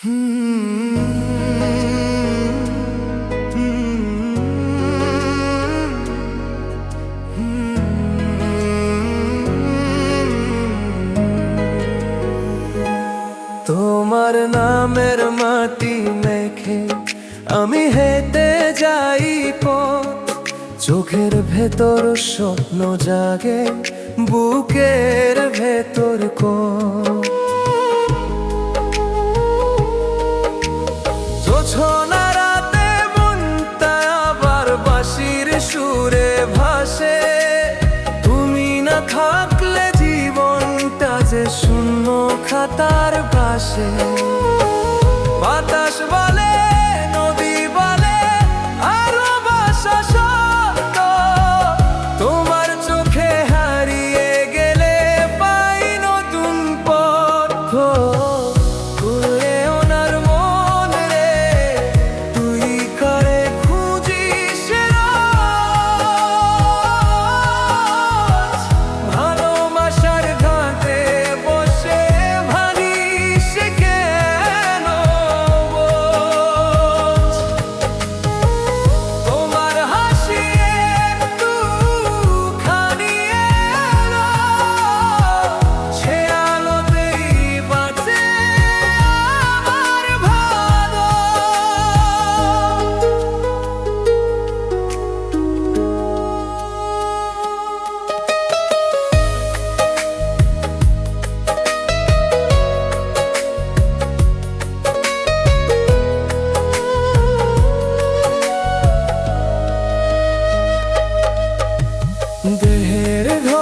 তোমার নামের মাটি মেখে আমি হেঁটে যাই পথ। চোখের ভেতর স্বপ্ন জাগে, বুকের ভেতর কর। জোছনা রাতে মনটা আবার বাঁশির সুরে ভাসে। তুমি না থাকলে জীবনটা যে শূন্য খাতার পাশে দেহের ঘর